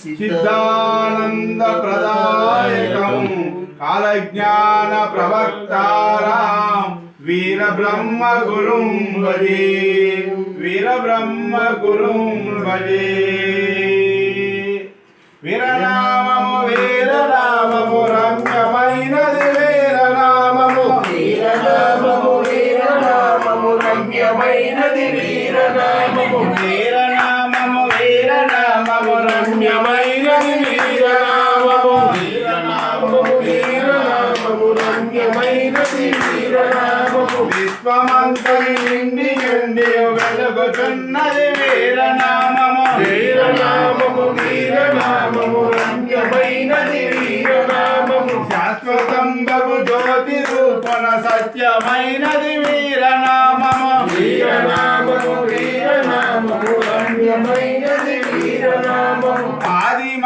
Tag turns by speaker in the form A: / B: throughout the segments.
A: सिद्धानन्दप्रदायकम् कालज्ञानप्रवक्ताराम् वीरब्रह्मगुरुं भजे वीरब्रह्मगुरुं
B: भजे वीरनाममु वीरनाममु रङ्गमैनदे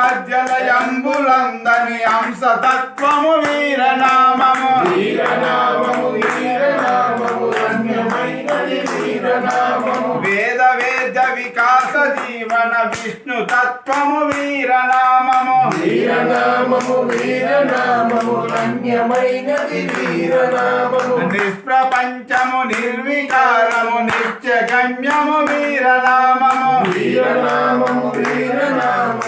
A: ఆది మధ్యల యంబులందని అంశతత్వము వీరనామము.
B: వీరనామము వీరనామము రమ్యమైనది వీరనామము.
A: వేద వేద వికాస జీవన విష్ణు తత్వము వీరనామము.
B: వీరనామము వీరనామము రమ్యమైనది వీరనామము.
A: నిష్ప్రపంచము నిర్వికారము నిత్య గమ్యము వీరనామము.
B: వీరనామము వీరనామము.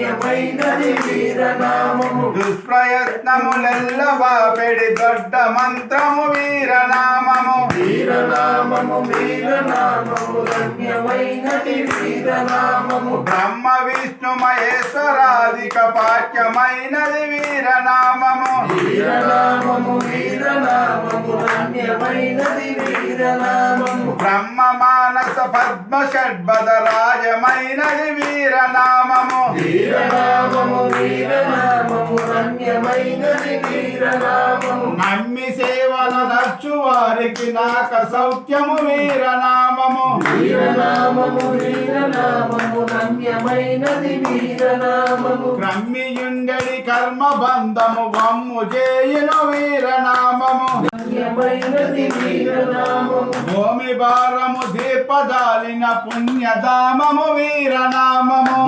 B: రమ్యమైనది వీరనామము.
A: దుష్ప్రయత్నములెల్ల బాపెడి దొడ్డ మంత్రము వీరనామము.
B: వీరనామము వీరనామము రమ్యమైనది వీరనామము.
A: బ్రహ్మ విష్ణు మహేశ్వరాధిక పాక్యమైనది వీరనామము.
B: వీరనామము వీరనామము రమ్యమైనది వీరనామము.
A: బ్రహ్మ మానస పద్మ షడ్బద రాజమైనది వీరనామము.
B: వీరనామము వీరనామము రమ్యమైనది వీరనామము.
A: నమ్మి సేవల నచ్చు వారికి నాక సౌఖ్యము వీరనామము.
B: వీరనామము వీరనామము రమ్యమైనది వీరనామము.
A: క్రమ్మియుండెడి కర్మ బంధము వమ్ము చేయును వీరనామము. భూమి భారము దీపదాలిన పుణ్యధామము వీరనామము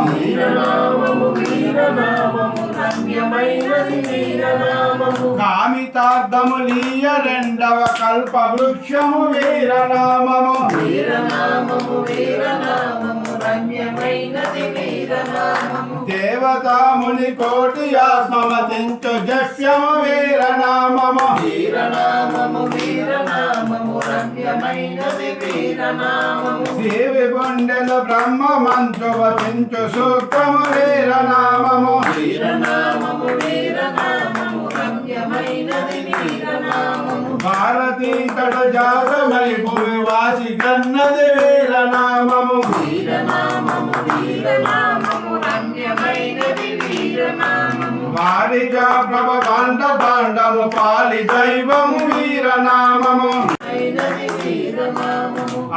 B: వీరనామము వీరనామము రమ్యమైనది వీరనామము
A: కామితార్థము లీయ రెండవ కల్ప వృక్షము వీరనామము
B: వీరనామము వీరనామము రమ్యమైనది వీరనామము
A: దేవతాముని కోటి ఆత్మమతించు జస్యము వీరనామము
B: వీరనామము. వీరనామము
A: దేవి బొండెల బ్రహ్మ మంత్రవతించు సూక్తము వీరనామము భారతీ తట జాతమై భువి వాసి గన్నది వీరనామము వారిగా ప్రభ బాండ బాండము పాలి దైవము వీరనామము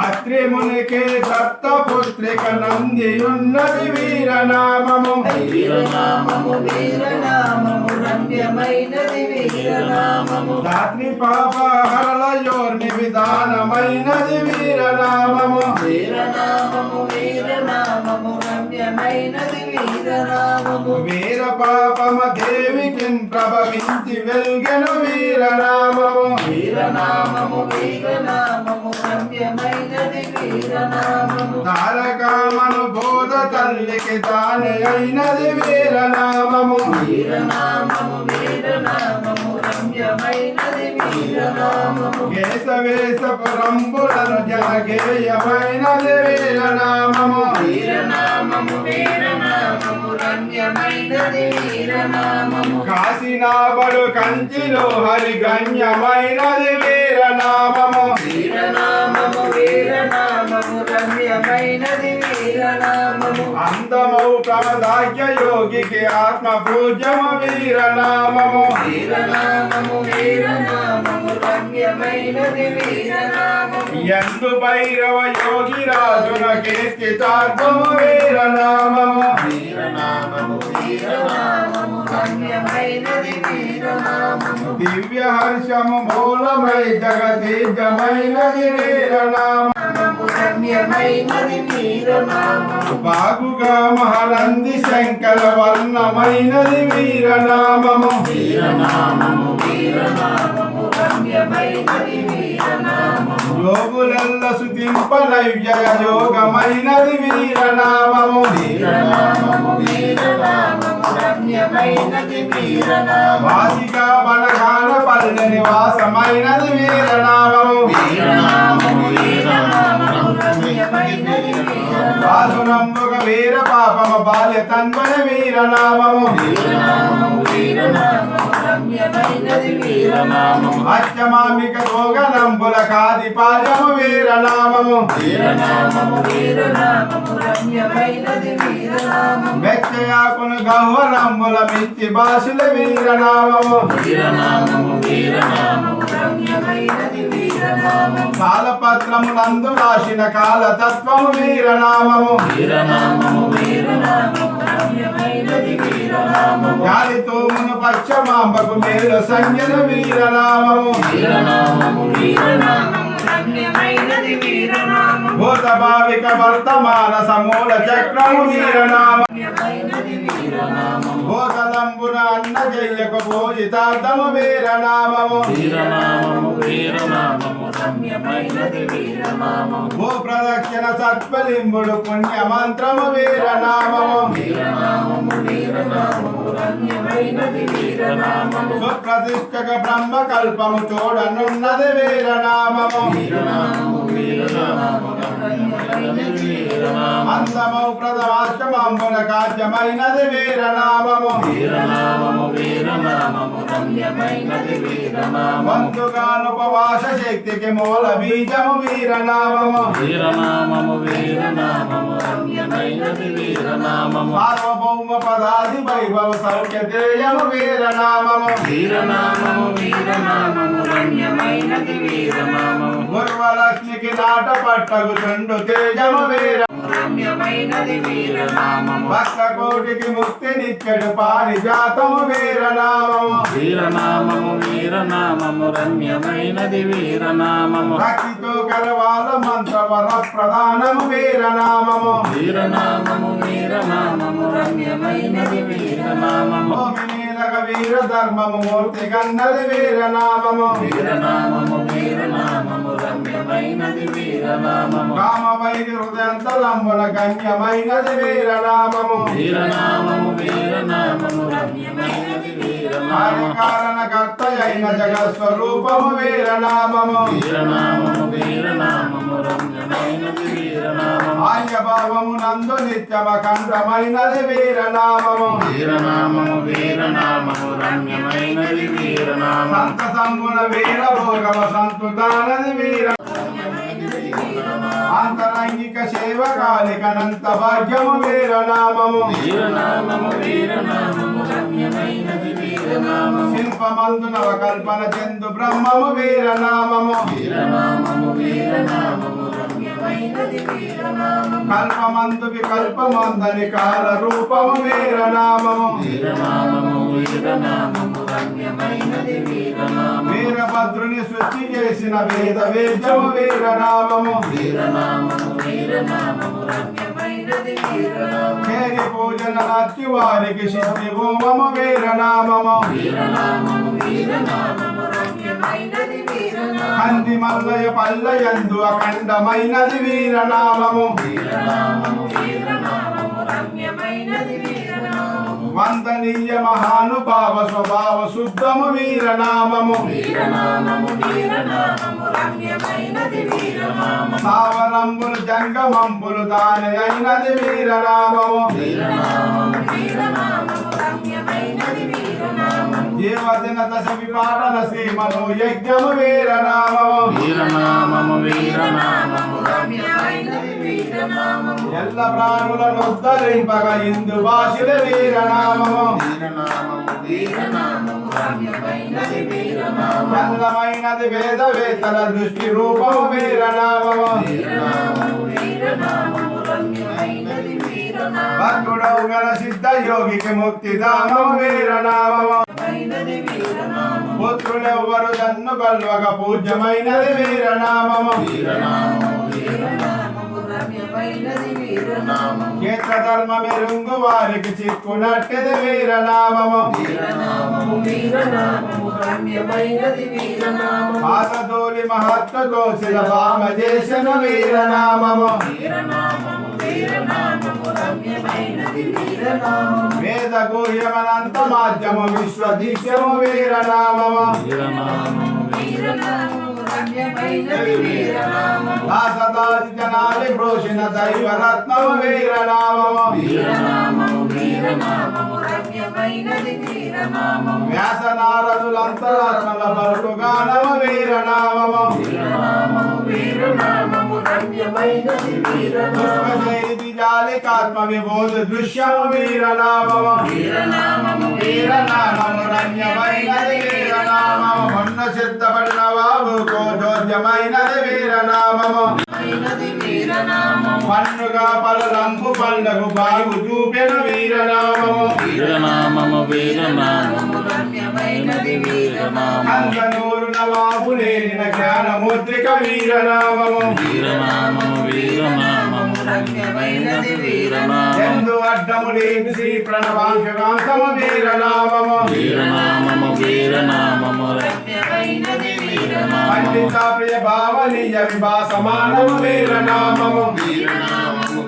A: అత్రిమునికి దత్తపుత్రిక నందియున్నది వీరనామము.
B: వీరనామము వీరనామము రమ్యమైనది వీరనామము.
A: రాత్రి పాప హరళయోర్ని విధానమైనది వీరనామము.
B: వీరనామము వీరనామము రమ్యమైనది వీరనామము.
A: వీర పాపమ దేవికి ప్రభవించి వెల్గెను వీరనామము.
B: వీరనామము వీరనామము రమ్యమైనది వీరనామము.
A: తారకామను బోధ తల్లికి తానే అయినది వీరనామము.
B: వీరనామము వీరనామము రమ్యమైనది వీరనామము.
A: కేశవేశపు రంబులను జనగేయమైనది వీరనామము.
B: వీరనామము వీరనామము. రమ్యమైనది వీరనామము.
A: కాశీనాబడు కంచిలో హరిగణ్యమైనది వీరనామము.
B: వీరనామము వీరనామము రమ్యమైనది వీరనామము.
A: అందమౌ ప్రమదాఖ్య యోగికి ఆత్మ పూజ్యము వీరనామము.
B: వీరనామము వీరనామము.
A: ఎందు భైరవ యోగి రాజున కీర్తి చార్గము వీరనామము.
B: వీరనామము వీరనామము. రమ్యమైనది వీరనామము.
A: దివ్య హర్షము మూలమై జగదీజమైనది వీరనామము.
B: నామము రమ్యమైనది వీరనామము.
A: బాగుగా మహానంది శంకర వర్ణమైనది వీరనామము.
B: వీరనామము వీరనామము.
A: యోగులెల్ల సుతింప నైవ్యయ యోగమైనది వీరనామము.
B: వీరనామము వీరనామము
A: వాసిగా బలగాన పల్లె నివాసమైనది వీరనామము.
B: వీరనామము వీరనామము
A: వాసునంబుగ వీర పాపమ బాల్య తన్వయ వీరనామము
B: వీరనామము.
A: అత్యమామిక రోగనంబుల కాది పాదము వీరనామము.
B: వీరనామము వీరనామము రమ్యమైనది వీరనామము.
A: మెచ్చయాకును గహ్వరంబుల మిచ్చి భాషల వీరనామము.
B: వీరనామము వీరనామము రమ్యమైనది వీరనామము.
A: కాలపత్రములందు రాసిన కాలతత్వము వీరనామము.
B: వీరనామము
A: గాలితో మును పశ్చమాంబకు మేలు సంజన వీరనామము.
B: వీరనామము వీరనామము రమ్యమైనది వీరనామము.
A: భూత భావిక వర్తమాన సమూల చక్రము వీరనామము. భూతలంబున అన్న జయ్యకు పూజితార్థము వీరనామము. భూ ప్రదక్షిణ సత్ఫలింబుడు పుణ్య మంత్రము వీరనామము సుప్రతిష్టక బ్రహ్మ కల్పము చూడనున్నది వీరనామము.
B: వీరనామము వీరనామము
A: అందమౌ ప్రథమాష్టమంబున కాజ్యమైనది వీరనామము.
B: వీరనామము వీరనామము రమ్యమైనది వీరనామము.
A: వంతుగానుపవాస శక్తికి మూల బీజము వీరనామము.
B: వీరనామము వీరనామము రమ్యమైనది వీరనామము.
A: సార్వభౌమ పదాది వైభవ సౌఖ్య తేయము వీరనామము.
B: వీరనామము వీరనామము రమ్యమైనది వీరనామము.
A: గుర్వలక్ష్మికి నాట పట్టగు చుండు తేజము వీర
B: రమ్యమైనది వీరనామము.
A: భక్త కోటికి ముక్తినిచ్చడు పారిజాతము వీరనామము.
B: వీరనామము వీరనామము రమ్యమైనది వీరనామము.
A: భక్తితో కలవాల మంత్రవర ప్రధానము వీరనామము.
B: వీరనామము వీరనామము రమ్యమైనది వీరనామము.
A: వీర ధర్మము మూర్తి గన్నది వీరనామము.
B: వీరనామము వీరనామము రమ్యమైనది వీరనామము.
A: కామ వైద్య హృదయంతలంబున గణ్యమైనది వీరనామము.
B: వీరనామము వీరనామము రమ్యమైనది వీరనామము.
A: కారణ కర్త అయిన జగస్వరూపము వీరనామము.
B: వీరనామము వీరనామము రమ్యమైనది వీరనామము.
A: ఆర్య భావము నందు నిత్యమ కంఠమైనది వీరనామము.
B: వీరనామము వీరనామము రమ్యమైనది వీరనామము.
A: సంత సంగుణ వీర భోగమ సంతుతానది వీర ఆంతరంగిక సేవకాలికనంత భాగ్యము వీరనామము. శిల్పమందు నవ కల్పన చందు బ్రహ్మము వీరనామము. కల్పమందు వికల్పమందని కాల రూపము వీరనామము
B: వీరనామము.
A: వీరభద్రుని సృష్టి చేసిన వేద వేద్యము వీరనామము. మేరి పూజన నచ్చి వారికి సిద్ధి భూమము వీరనామము. కంది మల్లయ పల్లయందు అఖండమైనది వీరనామము.
B: వీరనామము
A: వందనీయ మహానుభావ స్వభావ శుద్ధము వీరనామము. సావరంబులు జంగమంబులు దాని అయినది వీరనామము జీవదిన దశ విపాటన సీమను యజ్ఞము వీరనామము.
B: వీరనామము వీరనామము వీరనామము
A: ఎల్ల ప్రాణులను ఉద్ధరింపగ ఇందు భాషల వీరనామము. అందమైనది వేద వేతల దృష్టి రూపము వీరనామము. భక్తుడవు గల సిద్ధ యోగికి వీరనామము.
B: మైనది వీరనామము.
A: పుత్రులెవ్వరు దన్ను కల్వక పూజ్యమైనది వీరనామము.
B: వీరనామము. రమ్యమైనది వీరనామము.
A: క్షేత్రధర్మ మెరుంగు వారికి చిక్కునట్టెది వీరనామము. పాతదోలి మహత్వతో శిలభామ చేసిన వీరనామము. వేద గుహ్యమనంత మాధ్యము విశ్వదీశ్యము వీరనామము
B: వీరనామము. రమ్యమైనది వీరనామము
A: దాసదాసి జనాలి వీరనామము వ్యాస నారదులంతరాత్మల వీరనామము జాలికాత్మ విబోధ దృశ్యము వీరనామము
B: వీరనామము
A: వీరనామము రమ్యమైనది వీరనామము మొన్న సిద్ధపడిన బాబు కోచోద్యమైనది వీరనామము. పన్నుగా పలరంపు పండగు బాగు చూపెన వీరనామము.
C: వీరనామము వీరనామము.
A: కందనూరు నవాబు లేనిన జ్ఞానముద్రిక వీరనామము.
C: వీరనామము వీరనామము.
B: రమ్యమైనది వీరనామము.
A: ఎందు అడ్డము లేని శ్రీ ప్రణవాంశకాంతము వీరనామము.
C: వీరనామము వీరనామము.
B: వీరనామము
A: పండిత ప్రియ భావనీయ విభాసమానము వీరనామము
B: వీరనామము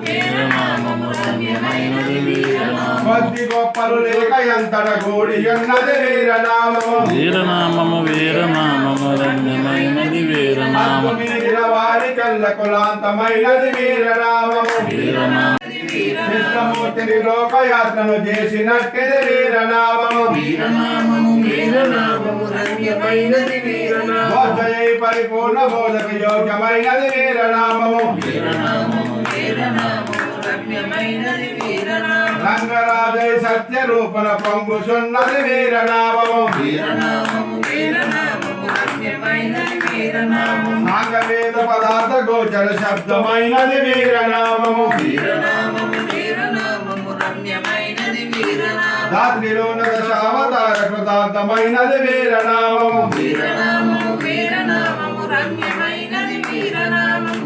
A: కొద్ది గొప్పలు లేక ఎంతట కూడి ఉన్నది వీరనామము.
C: వీరనామము వీరనామము. రమ్యమైనది వీరనామము
A: మీరిన వారి కల్ల కులాంతమైనది వీరనామము
C: వీరనామము.
A: కృష్ణమూర్తిని లోకయాత్రను చేసినట్టిది వీరనామము.
B: వీరనామము వీరనామము
A: పరిపూర్ణ బోధక యోగ్యమైనది వీరనామము.
B: వీరనామము వీరనామము రమ్యమైనది వీరనామము.
A: రంగరాజై సత్య రూపణ పొంగుచున్నది వీరనామము.
B: వీరనామము వీరనామము రమ్యమైనది వీరనామము.
A: పదార్థ గోచర శబ్దమైనది వీరనామము.
B: వీరనామము
A: రాత్రిలోన దశావతార కృతార్థమైనది వీరనామము.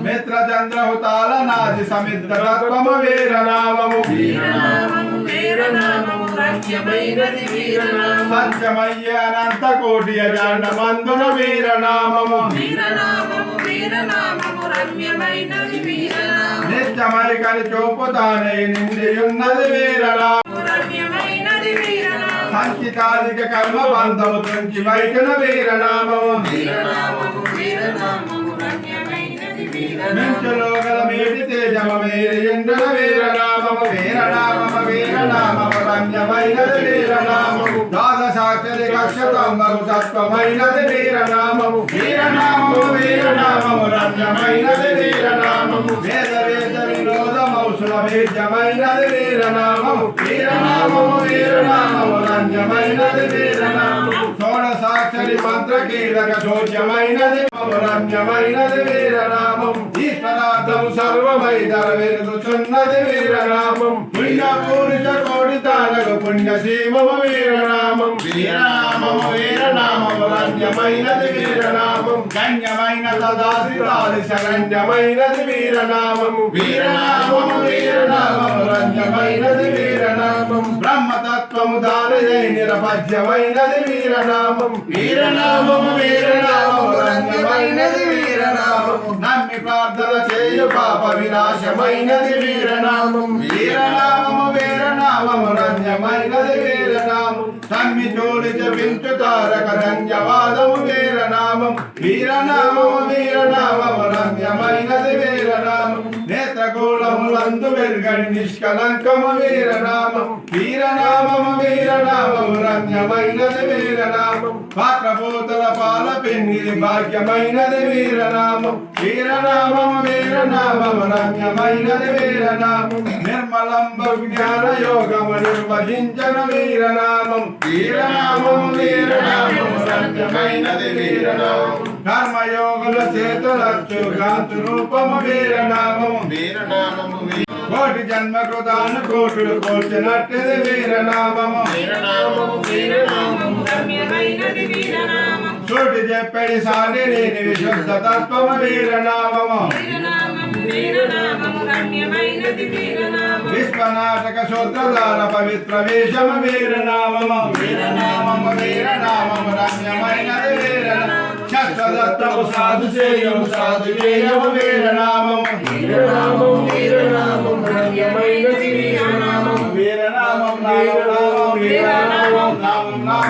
A: మిత్రచంద్రహుతాల నాది సమిద్రత్వము వీరనామము సత్యమయ్య అనంత కోటి అజాండమందున వీరనామము
B: వీరనామము
A: నిత్యమై కలి చూపుతానే నిండియున్నది వీరనామము
B: రమ్యమైనది
A: సంచితాదిక కర్మ బంధము తుంచి వైఖన వీరనామము
B: వీరనామము వీరనామము రమ్యమైనది వీరనామము.
A: మించులో గల మేటి తేజమ మేరి ఎండున వీరనామము వీరనామమ వీరనామము రమ్యమైనది వీరనామము. ద్వాదశాక్షరి కక్షతంబరు తత్వమైనది వీరనామము. వీరనామము వీరనామము రమ్యమైనది వీరనామము. వేద వేద వీరనామము వీరనామము వీరనామము రమ్యమైనది వీరనామము షోడసాక్షరి మంత్ర కీలక శోచ్యమైనది రమ్యమైనది వీరనామం ఈశ్వరార్థం సర్వమై ధర వెలుగుచున్నది వీరనామం పుణ్య పూరిత కోడి తారక పుణ్య సీమము వీరనామం వీరనామము వీరనామము రమ్యమైనది వీరనామం గణ్యమైన తాది శరణ్యమైనది వీరనామము వీరనామము వీరనామము రమ్యమైనది వీరనామం బ్రహ్మతత్వము దానయై నిరపద్యమైనది వీరనామం వీరనామము వీరనామము రమ్యమైనది వీరనామము నమ్మి ప్రార్థన చేయు పాప వినాశమైనది వీరనామం. వీరనామము వీరనామము రమ్యమైనది వీరనామం. తమ్మి జోడి జపించు తారక ధన్యవాదము వీరనామం. వీరనామము వీరనామము రమ్యమైనది వీరనామం. నేత్రగోళములందు వెలుగడి నిష్కలంకము వీరనామం. వీరనామము వీరనామము రమ్యమైనది వీరనామం. పాత్రభూతల పాల పెన్నిది భాగ్యమైనది వీరనామం. వీరనామము వీరనామము రమ్యమైనది వీరనామం. నిర్మలంబ జ్ఞాన యోగము నిర్వహించన వీరనామం. వీరనామము వీరనామము రమ్యమైనది వీరనామం. కర్మయోగుల చేతులచ్చు కాంతు రూపము వీరనామము.
B: వీరనామము
A: కోటి జన్మ కృతాను కోటులు కోల్చినట్టిది వీరనామము.
B: వీరనామము వీరనామము రమ్యమైనది వీరనామము
A: చోటి చెప్పడి సాటి లేని విశుద్ధ తత్వము వీరనామము.
B: వీరనామము వీరనామము రమ్యమైనది
D: వీరనామము
A: విశ్వనాటక సూత్రధార పవిత్ర వేషమ వీరనామమ. వీరనామమ వీరనామమ రమ్యమైనది వీరనామం అగత్తము సాధు చేయము సాధు చేయము వీరనామం.
B: వీరనామం వీరనామం ధన్యమైనది వీరనామం.
A: వీరనామం నామం నామం వీరనామం నామం.